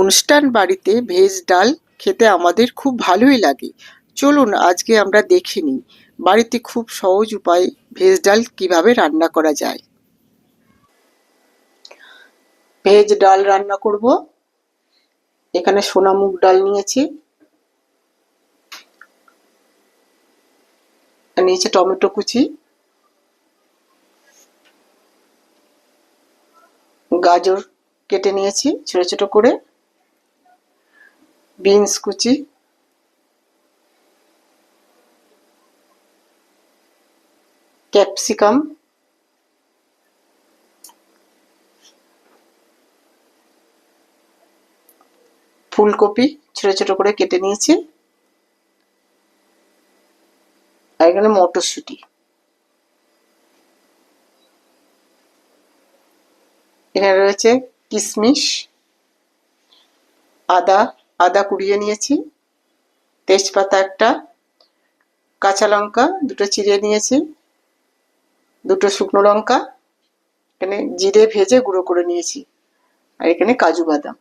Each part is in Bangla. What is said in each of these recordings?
অনুষ্ঠান বাড়িতে ভেজ ডাল খেতে আমাদের খুব ভালোই লাগে। চলুন, আজকে আমরা দেখে নিই বাড়িতে খুব সহজ উপায়ে ভেজ ডাল কীভাবে রান্না করা যায়। ভেজ ডাল রান্না করব। এখানে সোনা মুগ ডাল নিয়েছি। নিয়েছি টমেটো কুচি। গাজর কেটে নিয়েছি ছোট ছোট করে। বিনস কুচি ক্যাপসিকাম। ফুলকপি ছোট ছোট করে কেটে নিয়েছি। আর এখানে মটরশুঁটি। এখানে রয়েছে কিশমিশ আদা আদা কুড়িয়ে নিয়েছি, তেজপাতা একটা, কাঁচা লঙ্কা দুটো চিড়ে নিয়েছি, দুটো শুকনো লঙ্কা, এখানে জিরে ভেজে গুঁড়ো করে নিয়েছি, আর এখানে কাজু বাদাম।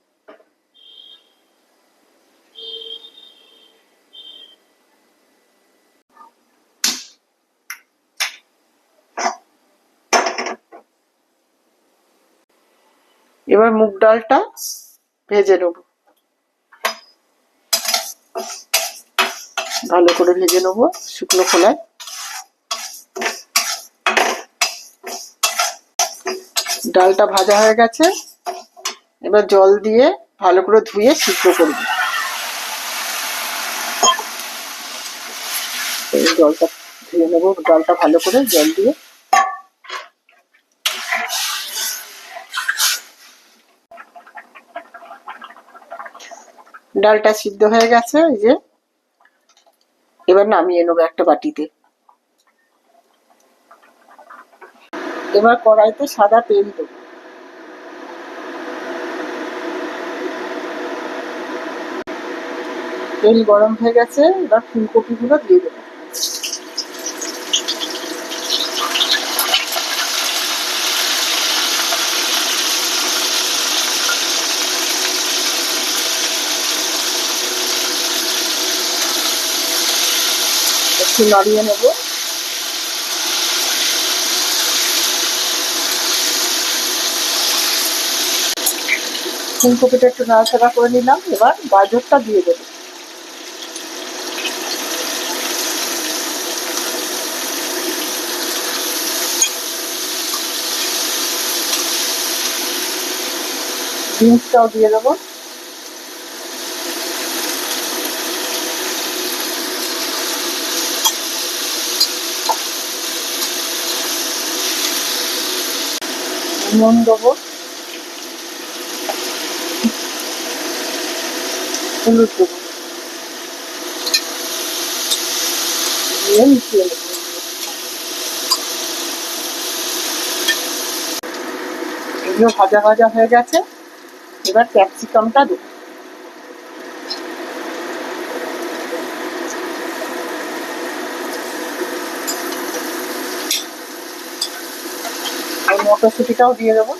এবার মুগ ডালটা ভেজে নেব। ভালো করে ভেজে নেব শুকনো খোলায়। ডালটা ভাজা হয়ে গেছে। এবার জল দিয়ে ভালো করে ধুয়ে সিদ্ধ করব। জলটা ধুয়ে নেব, ডালটা ভালো করে জল দিয়ে। ডালটা সিদ্ধ হয়ে গেছে, এই যে। এবার নামিয়ে নেব একটা বাটিতে। এবার কড়াইতে সাদা তেল দেবো। তেল গরম হয়ে গেছে, এবার ফুলকপিগুলো দিয়ে দেবো। একটু নাড়িয়ে নেব। ফুলকপিটা একটু নাড়াচাড়া করে নিলাম, এবার গাজরটা দিয়ে দেবো। বিনসটাও দিয়ে দেবো। নুন দেবো। এগুলো ভাজা ভাজা হয়ে গেছে। এবার ক্যাপসিকামটা দেবো। মটরশুঁটিটাও দিয়ে দেবো।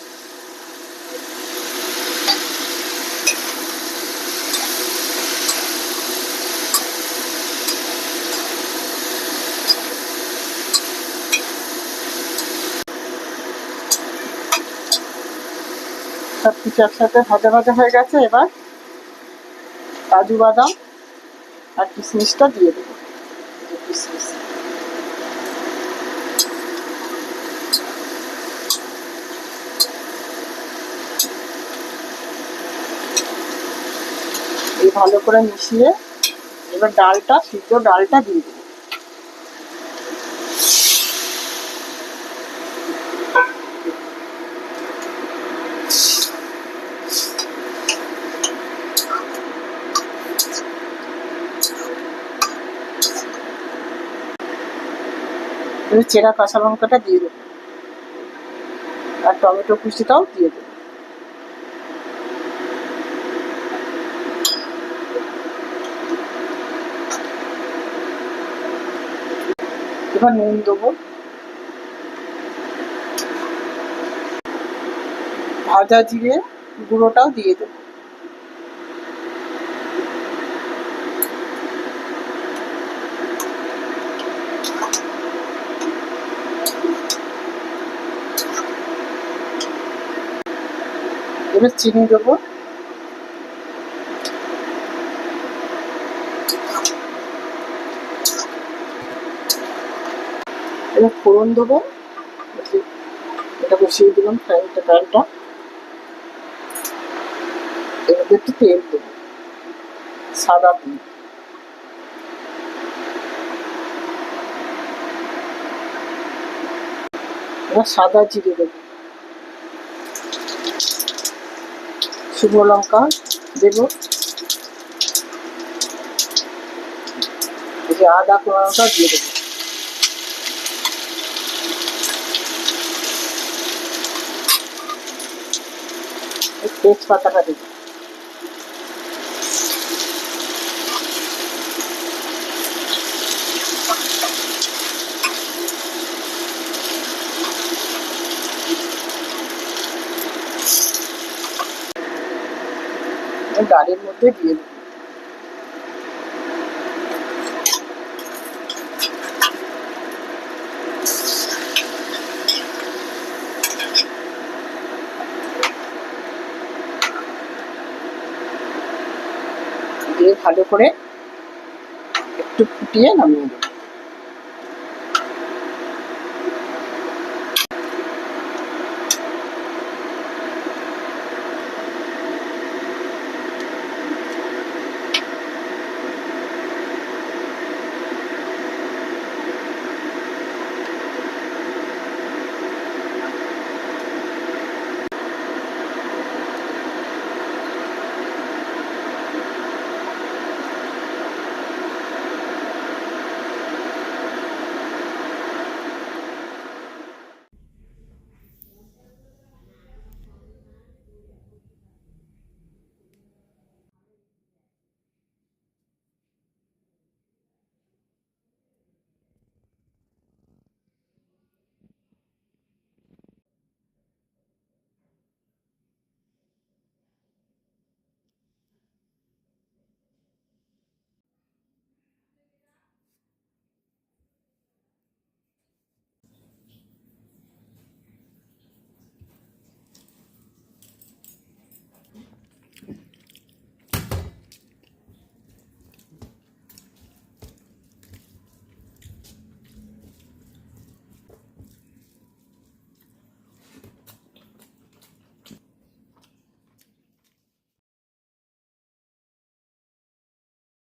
সব কিছু একসাথে ভাজা ভাজা হয়ে গেছে, এবার কাজু বাদাম আর কিশমিশটা দিয়ে দেবো। কিশমিশ ভালো করে মিশিয়ে এবার ডালটা, সিদ্ধ ডালটা দিয়ে দেবো। চেরা কাঁচা লঙ্কাটা দিয়ে দেবো। আর টমেটো কুচিটাও দিয়ে দেবো। এবার নুন দেবো ভাজা জিরে গুঁড়োটাও দিয়ে দেবো। এবার চিনি দেবো। এবার ফোড়ন দেবো। এটা বসিয়ে দিলাম ফ্রাইটা প্যানটা এবার একটু তেল দেবো, সাদা তেল। সাদা জিরে দেবো। শুকনো লঙ্কা দেবো। আদা কোড়ানোটা দিয়ে দেবো। তেজপাতাটা দেবো। ডালের মধ্যে দিয়ে দেবো দিয়ে ভালো করে একটু ফুটিয়ে নামিয়ে দেবো